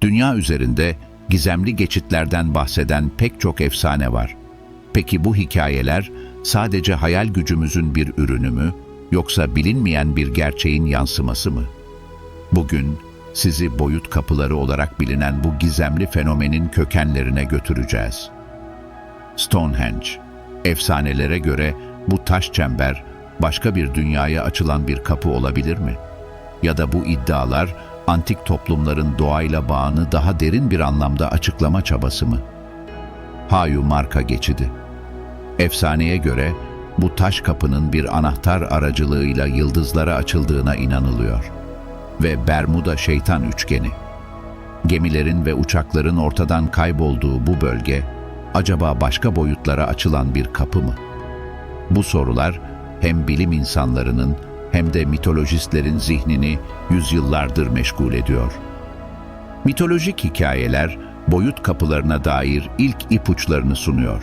Dünya üzerinde gizemli geçitlerden bahseden pek çok efsane var. Peki bu hikayeler sadece hayal gücümüzün bir ürünü mü yoksa bilinmeyen bir gerçeğin yansıması mı? Bugün sizi boyut kapıları olarak bilinen bu gizemli fenomenin kökenlerine götüreceğiz. Stonehenge, efsanelere göre bu taş çember başka bir dünyaya açılan bir kapı olabilir mi? Ya da bu iddialar antik toplumların doğayla bağını daha derin bir anlamda açıklama çabası mı? Hayu Marka geçidi. Efsaneye göre bu taş kapının bir anahtar aracılığıyla yıldızlara açıldığına inanılıyor. Ve Bermuda şeytan üçgeni. Gemilerin ve uçakların ortadan kaybolduğu bu bölge acaba başka boyutlara açılan bir kapı mı? Bu sorular hem bilim insanlarının hem de mitolojistlerin zihnini yüzyıllardır meşgul ediyor. Mitolojik hikayeler boyut kapılarına dair ilk ipuçlarını sunuyor.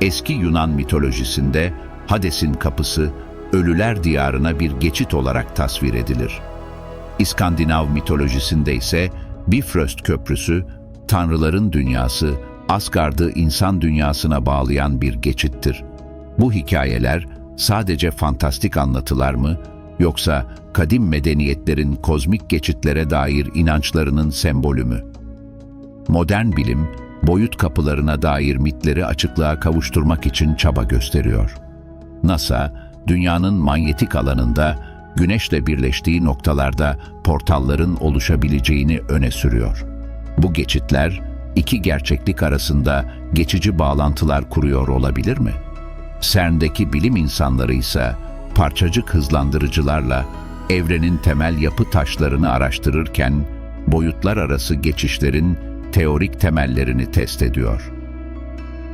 Eski Yunan mitolojisinde Hades'in kapısı ölüler diyarına bir geçit olarak tasvir edilir. İskandinav mitolojisinde ise Bifrost Köprüsü, tanrıların dünyası, Asgard'ı insan dünyasına bağlayan bir geçittir. Bu hikayeler sadece fantastik anlatılar mı, yoksa kadim medeniyetlerin kozmik geçitlere dair inançlarının sembolü mü? Modern bilim, boyut kapılarına dair mitleri açıklığa kavuşturmak için çaba gösteriyor. NASA, dünyanın manyetik alanında güneşle birleştiği noktalarda portalların oluşabileceğini öne sürüyor. Bu geçitler iki gerçeklik arasında geçici bağlantılar kuruyor olabilir mi? CERN'deki bilim insanları ise parçacık hızlandırıcılarla evrenin temel yapı taşlarını araştırırken boyutlar arası geçişlerin teorik temellerini test ediyor.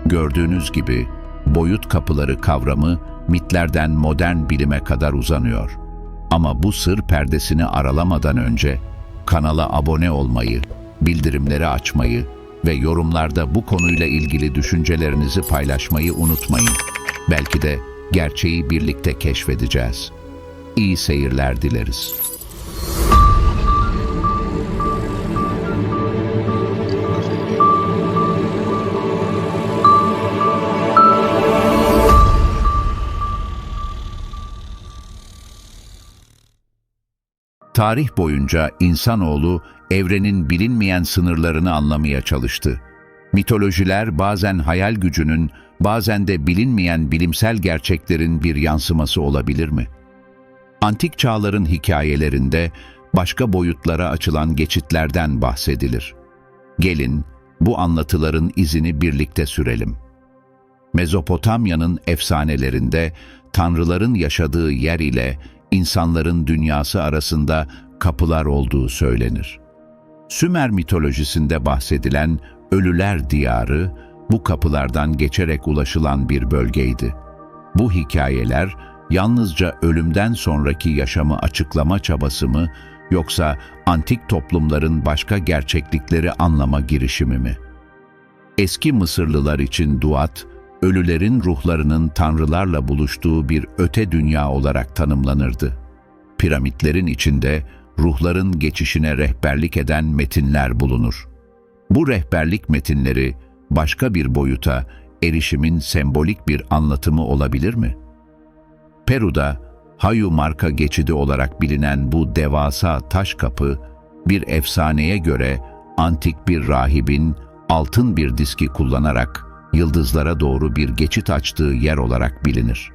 Gördüğünüz gibi boyut kapıları kavramı mitlerden modern bilime kadar uzanıyor. Ama bu sır perdesini aralamadan önce kanala abone olmayı, bildirimleri açmayı ve yorumlarda bu konuyla ilgili düşüncelerinizi paylaşmayı unutmayın. Belki de gerçeği birlikte keşfedeceğiz. İyi seyirler dileriz. Tarih boyunca insanoğlu evrenin bilinmeyen sınırlarını anlamaya çalıştı. Mitolojiler bazen hayal gücünün, bazen de bilinmeyen bilimsel gerçeklerin bir yansıması olabilir mi? Antik çağların hikayelerinde başka boyutlara açılan geçitlerden bahsedilir. Gelin bu anlatıların izini birlikte sürelim. Mezopotamya'nın efsanelerinde tanrıların yaşadığı yer ile insanların dünyası arasında kapılar olduğu söylenir. Sümer mitolojisinde bahsedilen Ölüler Diyarı bu kapılardan geçerek ulaşılan bir bölgeydi. Bu hikayeler yalnızca ölümden sonraki yaşamı açıklama çabası mı yoksa antik toplumların başka gerçeklikleri anlama girişimi mi? Eski Mısırlılar için Duat, ölülerin ruhlarının tanrılarla buluştuğu bir öte dünya olarak tanımlanırdı. Piramitlerin içinde ruhların geçişine rehberlik eden metinler bulunur. Bu rehberlik metinleri başka bir boyuta erişimin sembolik bir anlatımı olabilir mi? Peru'da Hayu Marka geçidi olarak bilinen bu devasa taş kapı, bir efsaneye göre antik bir rahibin altın bir diski kullanarak yıldızlara doğru bir geçit açtığı yer olarak bilinir.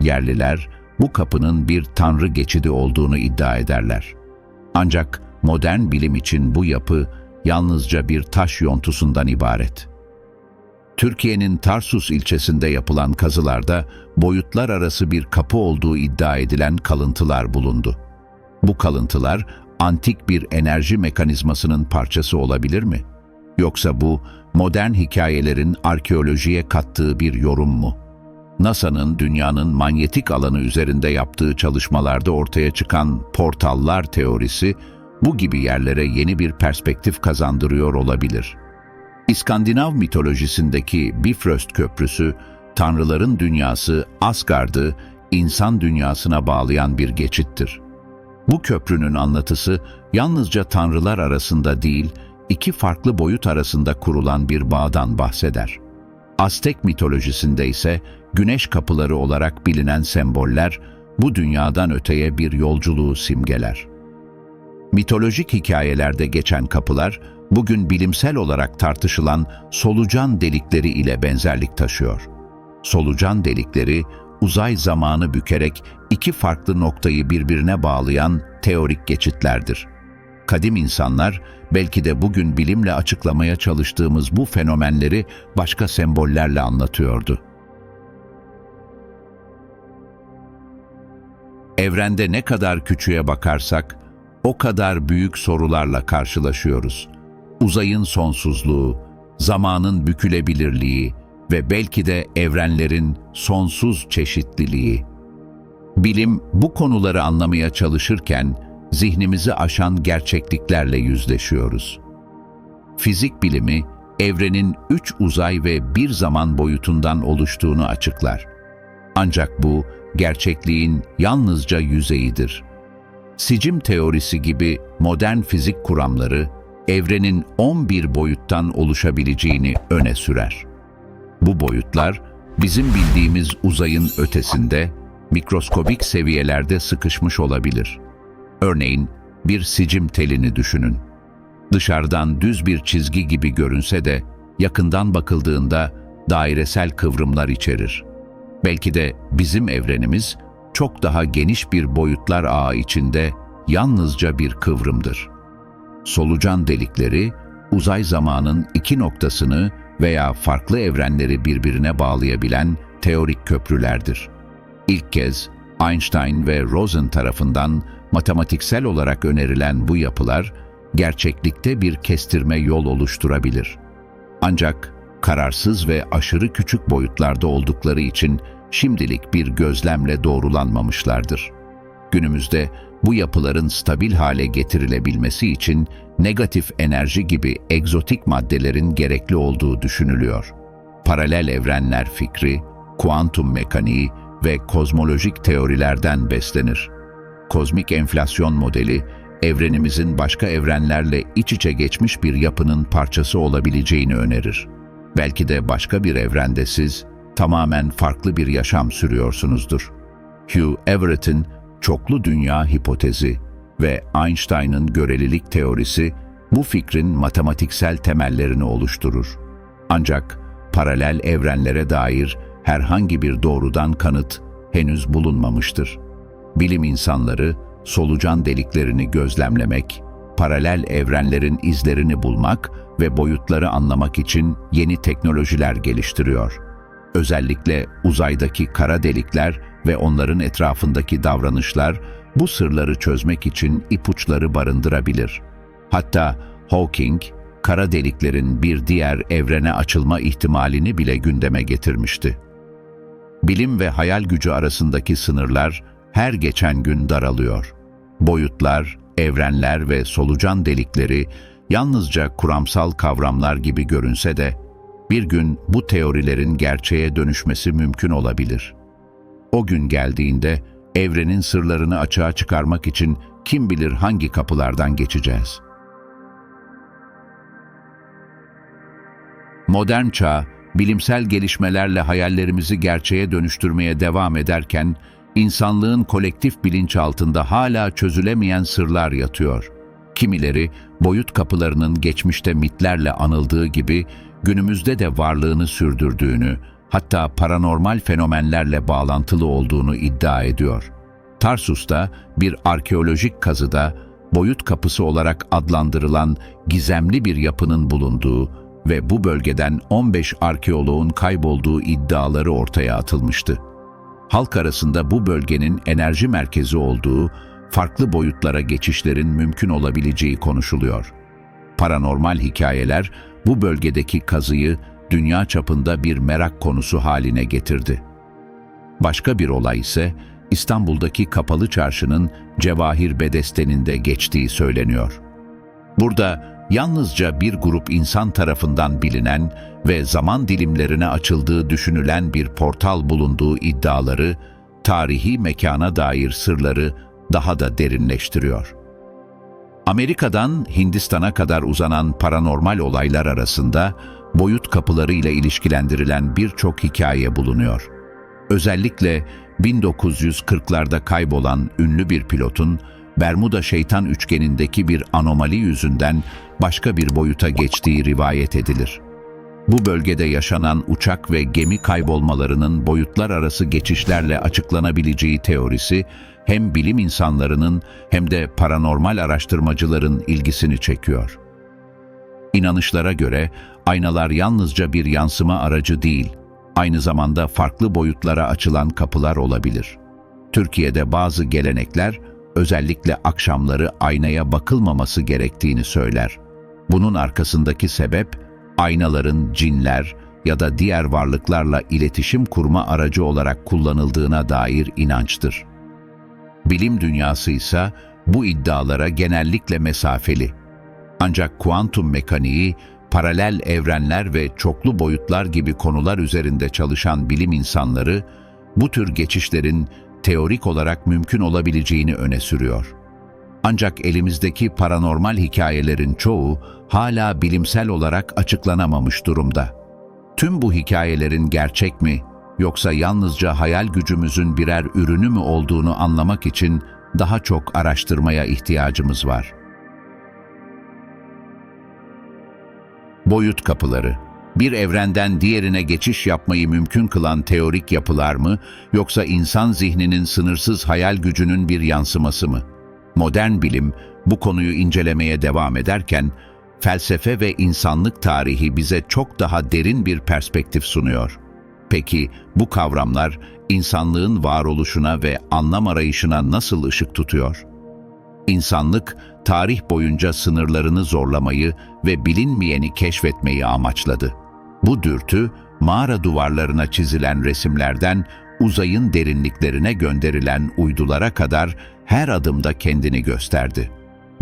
Yerliler bu kapının bir tanrı geçidi olduğunu iddia ederler. Ancak modern bilim için bu yapı yalnızca bir taş yontusundan ibaret. Türkiye'nin Tarsus ilçesinde yapılan kazılarda boyutlar arası bir kapı olduğu iddia edilen kalıntılar bulundu. Bu kalıntılar antik bir enerji mekanizmasının parçası olabilir mi? Yoksa bu modern hikayelerin arkeolojiye kattığı bir yorum mu? NASA'nın dünyanın manyetik alanı üzerinde yaptığı çalışmalarda ortaya çıkan portallar teorisi bu gibi yerlere yeni bir perspektif kazandırıyor olabilir. İskandinav mitolojisindeki Bifrost Köprüsü, tanrıların dünyası Asgard'ı insan dünyasına bağlayan bir geçittir. Bu köprünün anlatısı yalnızca tanrılar arasında değil, iki farklı boyut arasında kurulan bir bağdan bahseder. Aztek mitolojisinde ise güneş kapıları olarak bilinen semboller bu dünyadan öteye bir yolculuğu simgeler. Mitolojik hikayelerde geçen kapılar bugün bilimsel olarak tartışılan solucan delikleri ile benzerlik taşıyor. Solucan delikleri uzay zamanı bükerek iki farklı noktayı birbirine bağlayan teorik geçitlerdir. Kadim insanlar belki de bugün bilimle açıklamaya çalıştığımız bu fenomenleri başka sembollerle anlatıyordu. Evrende ne kadar küçüğe bakarsak o kadar büyük sorularla karşılaşıyoruz. Uzayın sonsuzluğu, zamanın bükülebilirliği ve belki de evrenlerin sonsuz çeşitliliği. Bilim bu konuları anlamaya çalışırken zihnimizi aşan gerçekliklerle yüzleşiyoruz. Fizik bilimi evrenin üç uzay ve bir zaman boyutundan oluştuğunu açıklar. Ancak bu gerçekliğin yalnızca yüzeyidir. Sicim teorisi gibi modern fizik kuramları evrenin 11 boyuttan oluşabileceğini öne sürer. Bu boyutlar bizim bildiğimiz uzayın ötesinde mikroskobik seviyelerde sıkışmış olabilir. Örneğin bir sicim telini düşünün. Dışarıdan düz bir çizgi gibi görünse de yakından bakıldığında dairesel kıvrımlar içerir. Belki de bizim evrenimiz çok daha geniş bir boyutlar ağı içinde yalnızca bir kıvrımdır. Solucan delikleri uzay zamanın iki noktasını veya farklı evrenleri birbirine bağlayabilen teorik köprülerdir. İlk kez Einstein ve Rosen tarafından matematiksel olarak önerilen bu yapılar gerçeklikte bir kestirme yol oluşturabilir. Ancak kararsız ve aşırı küçük boyutlarda oldukları için şimdilik bir gözlemle doğrulanmamışlardır. Günümüzde bu yapıların stabil hale getirilebilmesi için negatif enerji gibi egzotik maddelerin gerekli olduğu düşünülüyor. Paralel evrenler fikri, kuantum mekaniği ve kozmolojik teorilerden beslenir. Kozmik enflasyon modeli, evrenimizin başka evrenlerle iç içe geçmiş bir yapının parçası olabileceğini önerir. Belki de başka bir evrende siz tamamen farklı bir yaşam sürüyorsunuzdur. Hugh Everett'in çoklu dünya hipotezi ve Einstein'ın görelilik teorisi bu fikrin matematiksel temellerini oluşturur. Ancak paralel evrenlere dair herhangi bir doğrudan kanıt henüz bulunmamıştır. Bilim insanları solucan deliklerini gözlemlemek, paralel evrenlerin izlerini bulmak ve boyutları anlamak için yeni teknolojiler geliştiriyor. Özellikle uzaydaki kara delikler ve onların etrafındaki davranışlar bu sırları çözmek için ipuçları barındırabilir. Hatta Hawking, kara deliklerin bir diğer evrene açılma ihtimalini bile gündeme getirmişti. Bilim ve hayal gücü arasındaki sınırlar her geçen gün daralıyor. Boyutlar, evrenler ve solucan delikleri yalnızca kuramsal kavramlar gibi görünse de bir gün bu teorilerin gerçeğe dönüşmesi mümkün olabilir. O gün geldiğinde evrenin sırlarını açığa çıkarmak için kim bilir hangi kapılardan geçeceğiz. Modern çağ, bilimsel gelişmelerle hayallerimizi gerçeğe dönüştürmeye devam ederken, insanlığın kolektif bilinçaltında hala çözülemeyen sırlar yatıyor. Kimileri, boyut kapılarının geçmişte mitlerle anıldığı gibi, günümüzde de varlığını sürdürdüğünü, hatta paranormal fenomenlerle bağlantılı olduğunu iddia ediyor. Tarsus'ta bir arkeolojik kazıda boyut kapısı olarak adlandırılan gizemli bir yapının bulunduğu ve bu bölgeden 15 arkeoloğun kaybolduğu iddiaları ortaya atılmıştı. Halk arasında bu bölgenin enerji merkezi olduğu, farklı boyutlara geçişlerin mümkün olabileceği konuşuluyor. Paranormal hikayeler bu bölgedeki kazıyı dünya çapında bir merak konusu haline getirdi. Başka bir olay ise İstanbul'daki kapalı çarşının Cevahir Bedesten'inde geçtiği söyleniyor. Burada yalnızca bir grup insan tarafından bilinen ve zaman dilimlerine açıldığı düşünülen bir portal bulunduğu iddiaları, tarihi mekana dair sırları daha da derinleştiriyor. Amerika'dan Hindistan'a kadar uzanan paranormal olaylar arasında boyut kapıları ile ilişkilendirilen birçok hikaye bulunuyor. Özellikle 1940'larda kaybolan ünlü bir pilotun Bermuda şeytan üçgenindeki bir anomali yüzünden başka bir boyuta geçtiği rivayet edilir. Bu bölgede yaşanan uçak ve gemi kaybolmalarının boyutlar arası geçişlerle açıklanabileceği teorisi hem bilim insanlarının hem de paranormal araştırmacıların ilgisini çekiyor. İnanışlara göre aynalar yalnızca bir yansıma aracı değil, aynı zamanda farklı boyutlara açılan kapılar olabilir. Türkiye'de bazı gelenekler özellikle akşamları aynaya bakılmaması gerektiğini söyler. Bunun arkasındaki sebep aynaların cinler ya da diğer varlıklarla iletişim kurma aracı olarak kullanıldığına dair inançtır. Bilim dünyası ise bu iddialara genellikle mesafeli. Ancak kuantum mekaniği, paralel evrenler ve çoklu boyutlar gibi konular üzerinde çalışan bilim insanları, bu tür geçişlerin teorik olarak mümkün olabileceğini öne sürüyor. Ancak elimizdeki paranormal hikayelerin çoğu hala bilimsel olarak açıklanamamış durumda. Tüm bu hikayelerin gerçek mi yoksa yalnızca hayal gücümüzün birer ürünü mü olduğunu anlamak için daha çok araştırmaya ihtiyacımız var. Boyut kapıları bir evrenden diğerine geçiş yapmayı mümkün kılan teorik yapılar mı yoksa insan zihninin sınırsız hayal gücünün bir yansıması mı? Modern bilim bu konuyu incelemeye devam ederken felsefe ve insanlık tarihi bize çok daha derin bir perspektif sunuyor. Peki bu kavramlar insanlığın varoluşuna ve anlam arayışına nasıl ışık tutuyor? İnsanlık tarih boyunca sınırlarını zorlamayı ve bilinmeyeni keşfetmeyi amaçladı. Bu dürtü mağara duvarlarına çizilen resimlerden uzayın derinliklerine gönderilen uydulara kadar her adımda kendini gösterdi.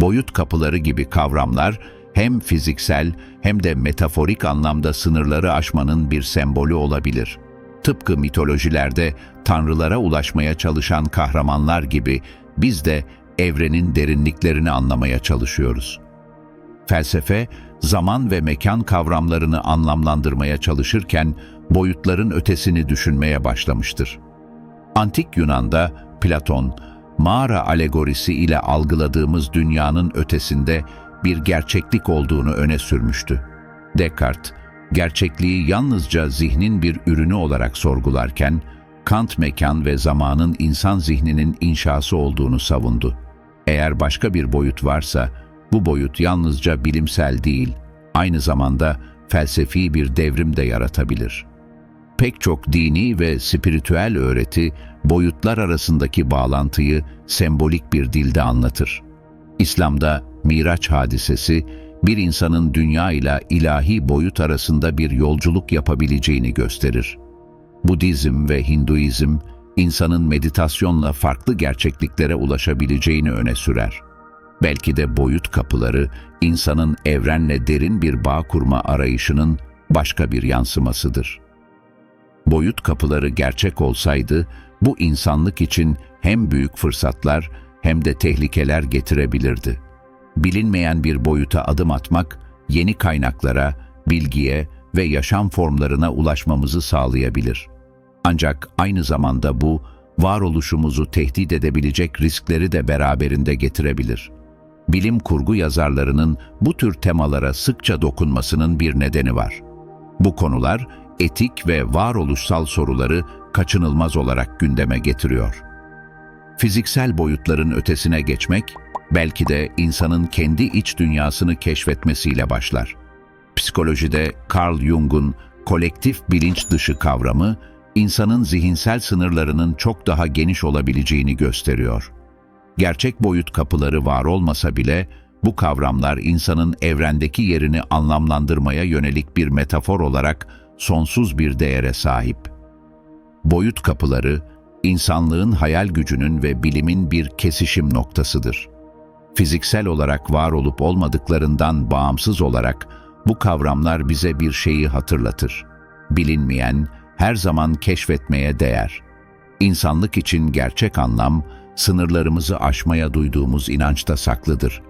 Boyut kapıları gibi kavramlar hem fiziksel hem de metaforik anlamda sınırları aşmanın bir sembolü olabilir. Tıpkı mitolojilerde tanrılara ulaşmaya çalışan kahramanlar gibi biz de evrenin derinliklerini anlamaya çalışıyoruz. Felsefe, zaman ve mekan kavramlarını anlamlandırmaya çalışırken boyutların ötesini düşünmeye başlamıştır. Antik Yunan'da Platon, mağara alegorisi ile algıladığımız dünyanın ötesinde bir gerçeklik olduğunu öne sürmüştü. Descartes, gerçekliği yalnızca zihnin bir ürünü olarak sorgularken, Kant mekan ve zamanın insan zihninin inşası olduğunu savundu. Eğer başka bir boyut varsa, bu boyut yalnızca bilimsel değil, aynı zamanda felsefi bir devrim de yaratabilir. Pek çok dini ve spiritüel öğreti, boyutlar arasındaki bağlantıyı sembolik bir dilde anlatır. İslam'da Miraç hadisesi, bir insanın dünya ile ilahi boyut arasında bir yolculuk yapabileceğini gösterir. Budizm ve Hinduizm, insanın meditasyonla farklı gerçekliklere ulaşabileceğini öne sürer. Belki de boyut kapıları, insanın evrenle derin bir bağ kurma arayışının başka bir yansımasıdır. Boyut kapıları gerçek olsaydı, bu insanlık için hem büyük fırsatlar hem de tehlikeler getirebilirdi. Bilinmeyen bir boyuta adım atmak, yeni kaynaklara, bilgiye ve yaşam formlarına ulaşmamızı sağlayabilir. Ancak aynı zamanda bu, varoluşumuzu tehdit edebilecek riskleri de beraberinde getirebilir. Bilim kurgu yazarlarının bu tür temalara sıkça dokunmasının bir nedeni var. Bu konular, etik ve varoluşsal soruları kaçınılmaz olarak gündeme getiriyor. Fiziksel boyutların ötesine geçmek, belki de insanın kendi iç dünyasını keşfetmesiyle başlar. Psikolojide Carl Jung'un kolektif bilinç dışı kavramı, insanın zihinsel sınırlarının çok daha geniş olabileceğini gösteriyor. Gerçek boyut kapıları var olmasa bile, bu kavramlar insanın evrendeki yerini anlamlandırmaya yönelik bir metafor olarak sonsuz bir değere sahip. Boyut kapıları, insanlığın hayal gücünün ve bilimin bir kesişim noktasıdır fiziksel olarak var olup olmadıklarından bağımsız olarak bu kavramlar bize bir şeyi hatırlatır. Bilinmeyen, her zaman keşfetmeye değer. İnsanlık için gerçek anlam, sınırlarımızı aşmaya duyduğumuz inançta saklıdır.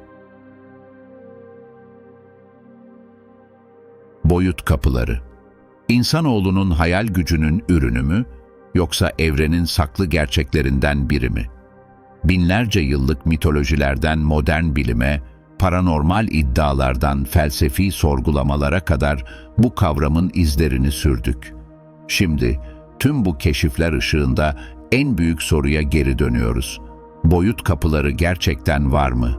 Boyut kapıları İnsanoğlunun hayal gücünün ürünü mü, yoksa evrenin saklı gerçeklerinden biri mi? Binlerce yıllık mitolojilerden modern bilime, paranormal iddialardan felsefi sorgulamalara kadar bu kavramın izlerini sürdük. Şimdi tüm bu keşifler ışığında en büyük soruya geri dönüyoruz. Boyut kapıları gerçekten var mı?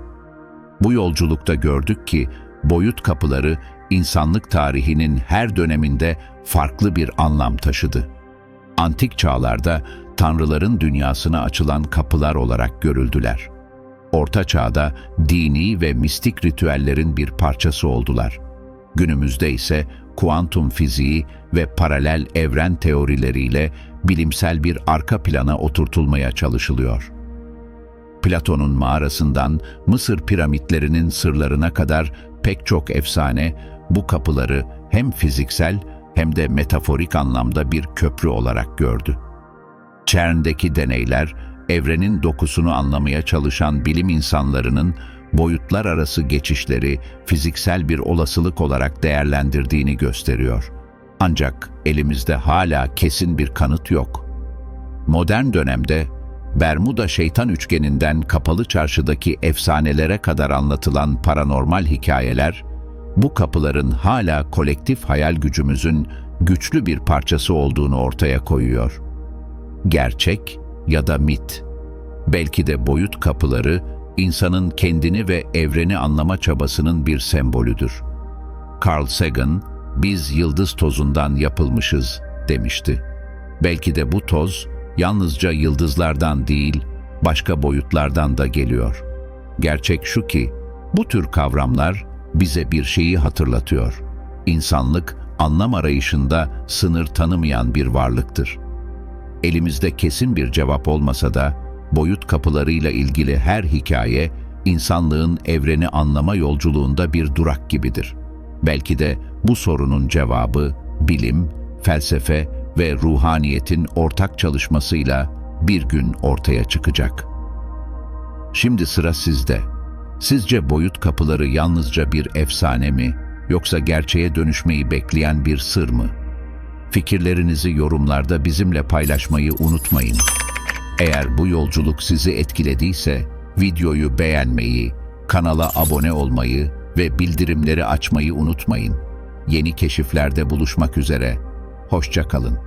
Bu yolculukta gördük ki boyut kapıları insanlık tarihinin her döneminde farklı bir anlam taşıdı. Antik çağlarda tanrıların dünyasına açılan kapılar olarak görüldüler. Orta çağda dini ve mistik ritüellerin bir parçası oldular. Günümüzde ise kuantum fiziği ve paralel evren teorileriyle bilimsel bir arka plana oturtulmaya çalışılıyor. Platon'un mağarasından Mısır piramitlerinin sırlarına kadar pek çok efsane bu kapıları hem fiziksel hem de metaforik anlamda bir köprü olarak gördü. CERN'deki deneyler, evrenin dokusunu anlamaya çalışan bilim insanlarının boyutlar arası geçişleri fiziksel bir olasılık olarak değerlendirdiğini gösteriyor. Ancak elimizde hala kesin bir kanıt yok. Modern dönemde Bermuda şeytan üçgeninden kapalı çarşıdaki efsanelere kadar anlatılan paranormal hikayeler, bu kapıların hala kolektif hayal gücümüzün güçlü bir parçası olduğunu ortaya koyuyor. Gerçek ya da mit. Belki de boyut kapıları insanın kendini ve evreni anlama çabasının bir sembolüdür. Carl Sagan, biz yıldız tozundan yapılmışız demişti. Belki de bu toz yalnızca yıldızlardan değil, başka boyutlardan da geliyor. Gerçek şu ki, bu tür kavramlar bize bir şeyi hatırlatıyor. İnsanlık, anlam arayışında sınır tanımayan bir varlıktır. Elimizde kesin bir cevap olmasa da, boyut kapılarıyla ilgili her hikaye, insanlığın evreni anlama yolculuğunda bir durak gibidir. Belki de bu sorunun cevabı, bilim, felsefe ve ruhaniyetin ortak çalışmasıyla bir gün ortaya çıkacak. Şimdi sıra sizde. Sizce boyut kapıları yalnızca bir efsane mi, yoksa gerçeğe dönüşmeyi bekleyen bir sır mı? Fikirlerinizi yorumlarda bizimle paylaşmayı unutmayın. Eğer bu yolculuk sizi etkilediyse, videoyu beğenmeyi, kanala abone olmayı ve bildirimleri açmayı unutmayın. Yeni keşiflerde buluşmak üzere. Hoşça kalın.